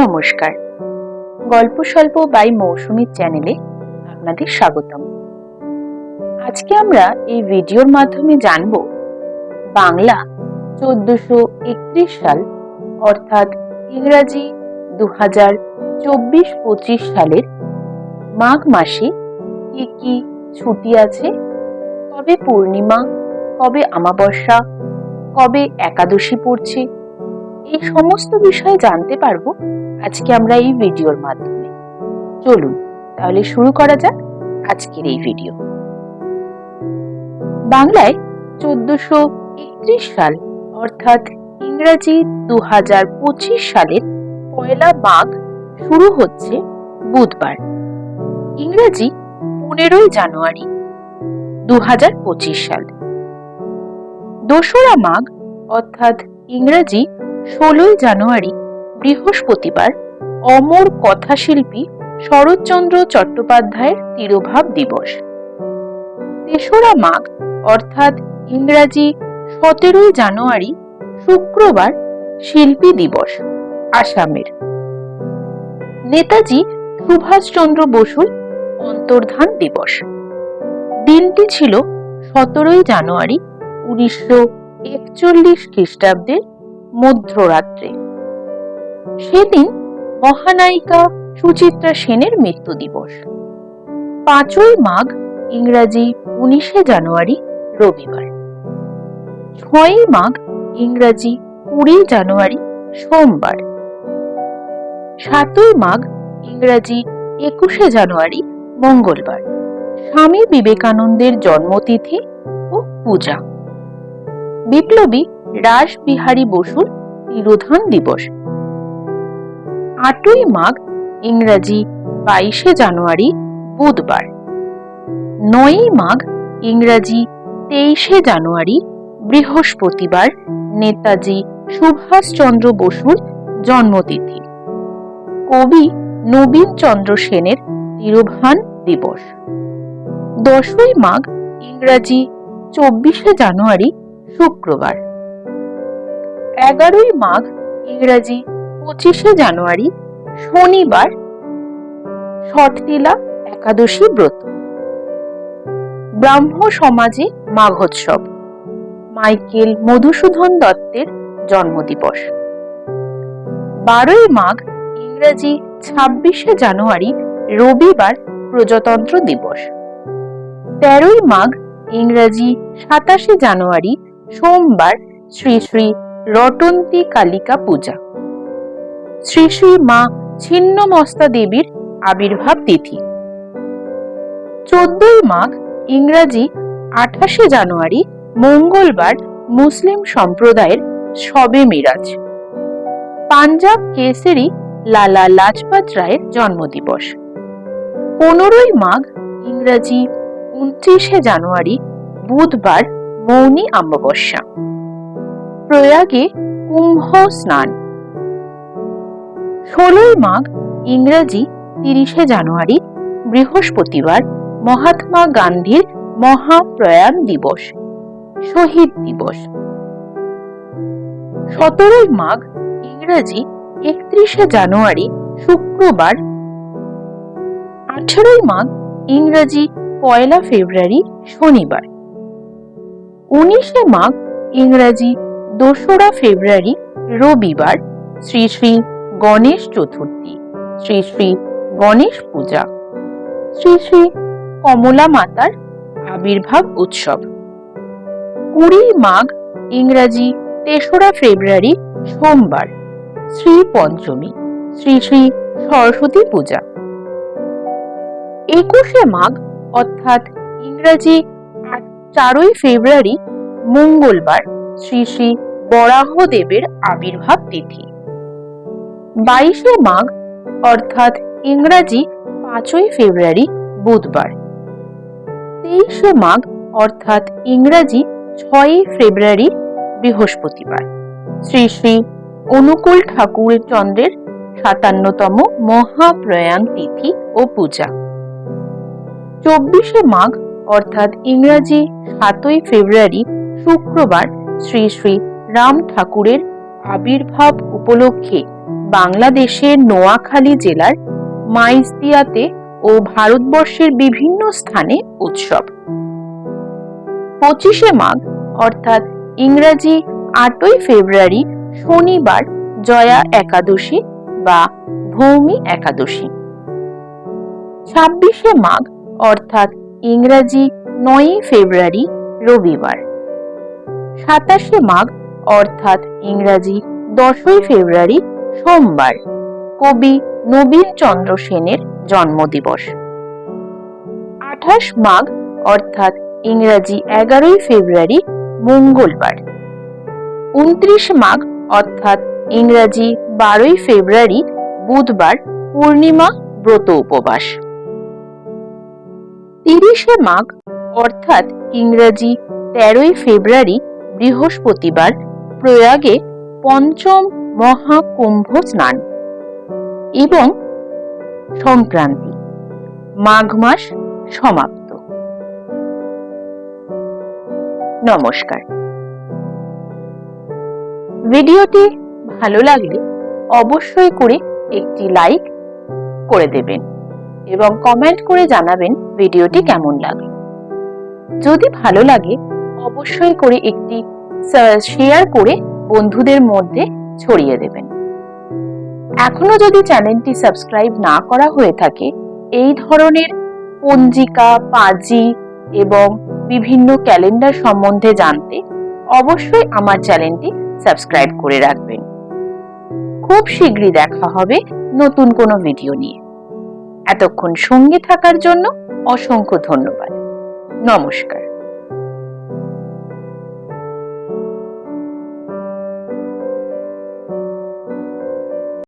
নমস্কার। গল্প স্বল্প বাই মৌসুমীর চ্যানেলে আপনাদের স্বাগতম। আজকে আমরা এই ভিডিওর মাধ্যমে জানব বাংলা চোদ্দশো একত্রিশ সাল, অর্থাৎ ইংরাজি দু হাজার চব্বিশ পঁচিশ সালের মাঘ মাসে কি কি ছুটি আছে, কবে পূর্ণিমা, কবে আমাবস্যা কবে একাদশী পড়ছে এই সমস্ত বিষয় জানতে পারব আজকে আমরা এই ভিডিওর মাধ্যমে। চলুন, তাহলে শুরু করা যাক আজকের এই ভিডিও। বাংলায় চোদ্দশো একত্রিশ সাল, অর্থাৎ ইংরাজি দু হাজার পঁচিশ সালের পয়লা মাঘ শুরু হচ্ছে বুধবার। ইংরাজি পনেরোই জানুয়ারি দু হাজার পঁচিশ সাল। দোসরা মাঘ, অর্থাৎ ইংরাজি ষোলোই জানুয়ারি, বৃহস্পতিবার, অমর কথাশিল্পী শরৎচন্দ্র চট্টোপাধ্যায়ের তিরোভাব দিবস। তেসরা মাঘ, অর্থাৎ ইংরাজি সতেরোই জানুয়ারি, শুক্রবার, শিল্পী দিবস, আসামের। নেতাজি সুভাষচন্দ্র বসুর অন্তর্ধান দিবস। দিনটি ছিল সতেরোই জানুয়ারি, উনিশশো একচল্লিশ খ্রিস্টাব্দের মধ্যরাত্রে। সেদিন মহানায়িকা সুচিত্রা সেনের মৃত্যু দিবস। পাঁচই মাঘ, ইংরাজি উনিশে জানুয়ারি, রবিবার। ছয়ই মাঘ, ইংরাজি কুড়ি জানুয়ারি, সোমবার। সাতই মাঘ, ইংরাজি একুশে জানুয়ারি, মঙ্গলবার। স্বামী বিবেকানন্দের জন্মতিথি ও পূজা। বিপ্লবী রাসবিহারী বসুর তিরোধান দিবস। আটই মাঘ, ইংরাজি বাইশে জানুয়ারি, বুধবার। নয়ই মাঘ, ইংরাজি তেইশে জানুয়ারি, বৃহস্পতিবার, নেতাজি সুভাষচন্দ্র বসুর জন্মতিথি। কবি নবীন চন্দ্র সেনের তিরোভান দিবস। দশই মাঘ, ইংরাজি চব্বিশে জানুয়ারি, শুক্রবার। এগারোই মাঘ, ইংরাজি পঁচিশে জানুয়ারি, শনিবার ছটতিলা একাদশী ব্রত। ব্রাহ্ম সমাজে মাঘোৎসব, মাইকেল মধুসূদন দত্তের জন্মদিবস। বারোই মাঘ, ইংরাজি ছাব্বিশে জানুয়ারি, রবিবার প্রজাতন্ত্র দিবস। তেরোই মাঘ, ইংরাজি সাতাশে জানুয়ারি, সোমবার শ্রী শ্রী রটন্তী কালিকা পূজা। শ্রী শ্রী মা ছিন্নমস্তা দেবীর আবির্ভাব তিথি। চোদ্দই মাঘ, ইংরাজি, আঠাশে জানুয়ারি, মঙ্গলবার, মুসলিম সম্প্রদায়ের শবে মিরাজ। পাঞ্জাব কেসেরি লালা লাজপত রায়ের জন্মদিবস। পনেরোই মাঘ, ইংরাজি, উনত্রিশে জানুয়ারি, বুধবার, মৌনী অমাবস্যা প্রয়াগে কুম্ভ স্নান। ষোলোই মাঘ, ইংরাজি তিরিশে জানুয়ারি, বৃহস্পতিবার, মহাত্মা গান্ধীর মহাপ্রয়াণ দিবস, শহীদ দিবস। সতেরোই মাঘ, ইংরাজি একত্রিশে জানুয়ারি, শুক্রবার। আঠেরোই মাঘ, ইংরাজি পয়লা ফেব্রুয়ারি, শনিবার। উনিশে মাঘ, ইংরাজি দোসরা ফেব্রুয়ারি, রবিবার, শ্রী শ্রী গণেশ চতুর্থী, শ্রী শ্রী গণেশ পূজা, শ্রী শ্রী কমলা মাতার আবির্ভাব উৎসব। কুড়ি মাঘ, ইংরাজি, তেসরা ফেব্রুয়ারি, সোমবার, শ্রী পঞ্চমী, শ্রী শ্রী সরস্বতী পূজা। একুশে মাঘ, অর্থাৎ ইংরাজি চারই ফেব্রুয়ারি, মঙ্গলবার শ্রী শ্রী বরাহদেবের আবির্ভাব তিথি। বাইশে মাঘ, অর্থাৎ ইংরাজি পাঁচই ফেব্রুয়ারি, বুধবার। তেইশে মাঘ, অর্থাৎ ইংরাজি ছয়ই ফেব্রুয়ারি, বৃহস্পতিবার। শ্রী শ্রী অনুকূল ঠাকুর চন্দ্রের সাতান্নতম মহাপ্রয়াণ তিথি ও পূজা। চব্বিশে মাঘ, অর্থাৎ ইংরাজি সাতই ফেব্রুয়ারি, শুক্রবার শ্রী শ্রী রাম ঠাকুরের আবির্ভাব উপলক্ষে বাংলাদেশের নোয়াখালী জেলার মাইজদিয়াতে ও ভারতবর্ষের বিভিন্ন স্থানে উৎসব। পঁচিশে মাঘ, অর্থাৎ ইংরাজি আটই ফেব্রুয়ারি, শনিবার, জয়া একাদশী বা ভৌমি একাদশী। ছাব্বিশে মাঘ, অর্থাৎ ইংরাজি নয়ই ফেব্রুয়ারি, রবিবার। সাতাশে মাঘ, অর্থাৎ ইংরাজি দশই ফেব্রুয়ারি, সোমবার। কবি নবীন চন্দ্র সেনের জন্মদিবস। আঠাশ মাঘ, অর্থাৎ ইংরাজি এগারোই ফেব্রুয়ারি, মঙ্গলবার। উনত্রিশ মাঘ, অর্থাৎ ইংরাজি বারোই ফেব্রুয়ারি, বুধবার, পূর্ণিমা ব্রত উপবাস। তিরিশে মাঘ, অর্থাৎ ইংরাজি তেরোই ফেব্রুয়ারি বৃহস্পতিবার প্রয়াগে পঞ্চম মহাকুম্ভ স্নান এবং সংক্রান্তি। মাঘ মাস সমাপ্ত। নমস্কার। ভিডিওটি ভালো লাগলে অবশ্যই করে একটি লাইক করে দেবেন এবং কমেন্ট করে জানাবেন ভিডিওটি কেমন লাগল যদি ভালো লাগে অবশ্যই করে একটি শেয়ার করে বন্ধুদের মধ্যে ছড়িয়ে দেবেন। এখনও যদি চ্যানেলটি সাবস্ক্রাইব না করা হয়ে থাকে, এই ধরনের পঞ্জিকা, পাজি এবং বিভিন্ন ক্যালেন্ডার সম্বন্ধে জানতে অবশ্যই আমার চ্যানেলটি সাবস্ক্রাইব করে রাখবেন। খুব শীঘ্রই দেখা হবে নতুন কোনো ভিডিও নিয়ে। এতক্ষণ সঙ্গে থাকার জন্য অসংখ্য ধন্যবাদ। নমস্কার।